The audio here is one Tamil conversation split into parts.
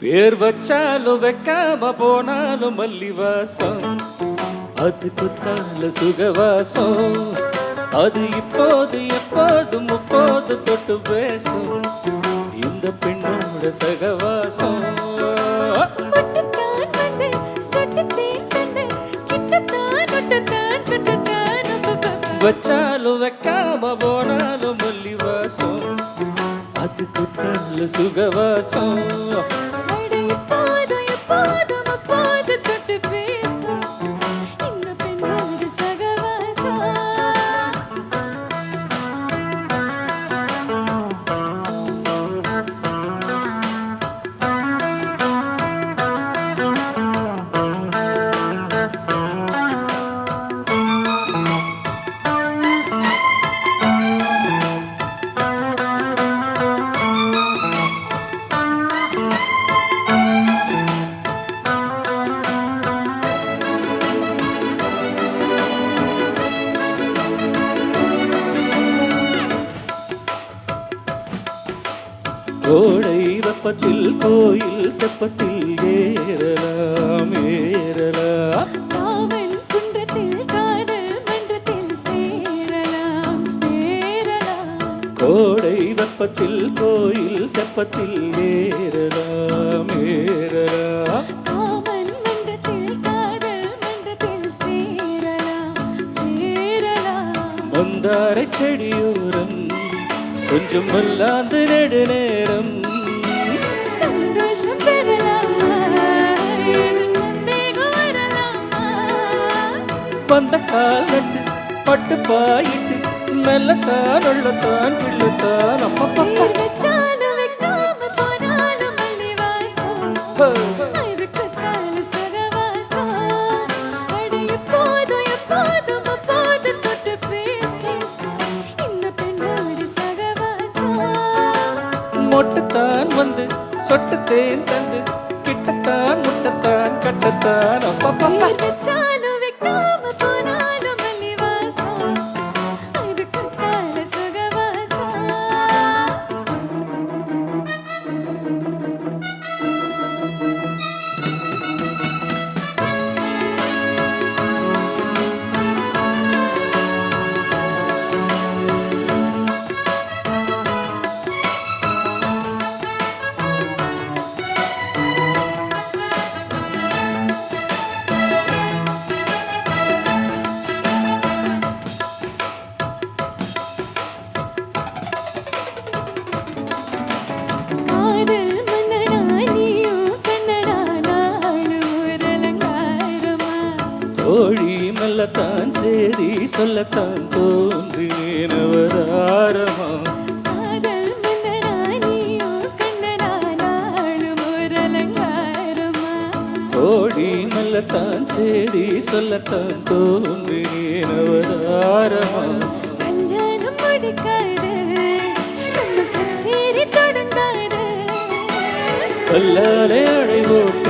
பேர் வச்சாலும் வைக்காம போனாலும் மல்லிவாசம். அது குத்தால சுகவாசம். அது இப்போது எப்போது முப்போது தொட்டு பேசும். இந்த பெண்ணோட சகவாசம். வச்சாலும் வைக்காம போனாலும் மல்லிவாசம். அது குத்தால சுகவாசம். கோடை வெப்பத்தில் கோயில் தெப்பத்தில் ஏறலாம் ஏறலாம். கோடை வெப்பத்தில் கோயில் தெப்பத்தில் ஏறலாம் ஏறலாம். மந்தாரை செடியோரம் கொஞ்சம் மல்லாந்து நெடுநேரம். சந்தோஷம் வந்த கால் நட்டு பட்டு பாயிட்டு மெல்லத்தான் உள்ளத்தான் பிள்ளைத்தான் அப்பப்பா. மொட்டுத்தான் வந்து சொட்டு தேன் தந்து கிட்டத்தான் முட்டத்தான் கட்டத்தான். அப்பப்பா தோழி மெல்லத்தான் சேரி சொல்லத்தான் தோன்றினேன் அவதாரமா தோழி மெல்லத்தான் சேரி சொல்லத்தான் தோன்றினேன் அவதாரமா கல்லாலே அடை போட்டு அது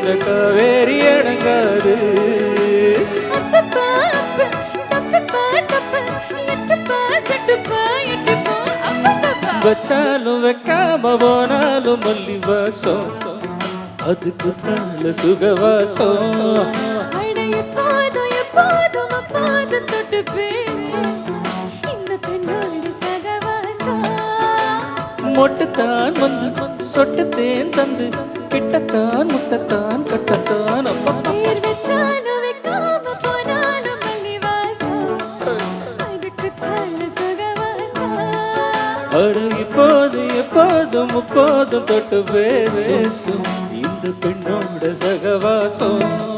அந்த காவேரி அடங்காது. வச்சாலும் வைக்காம போனாலும் மல்லி வாசம் அதுக்கு தால சுகவாசம். மொட்டுத்தான் வந்து சொட்டு தேன் தந்து. கிட்டத்தான் முட்டத்தான் கட்டத்தான் அப்பப்பா அட இப்போது எப்போதும் முப்போதும் தொட்டு பேசும் இந்த பெண்ணோட சகவாசம்.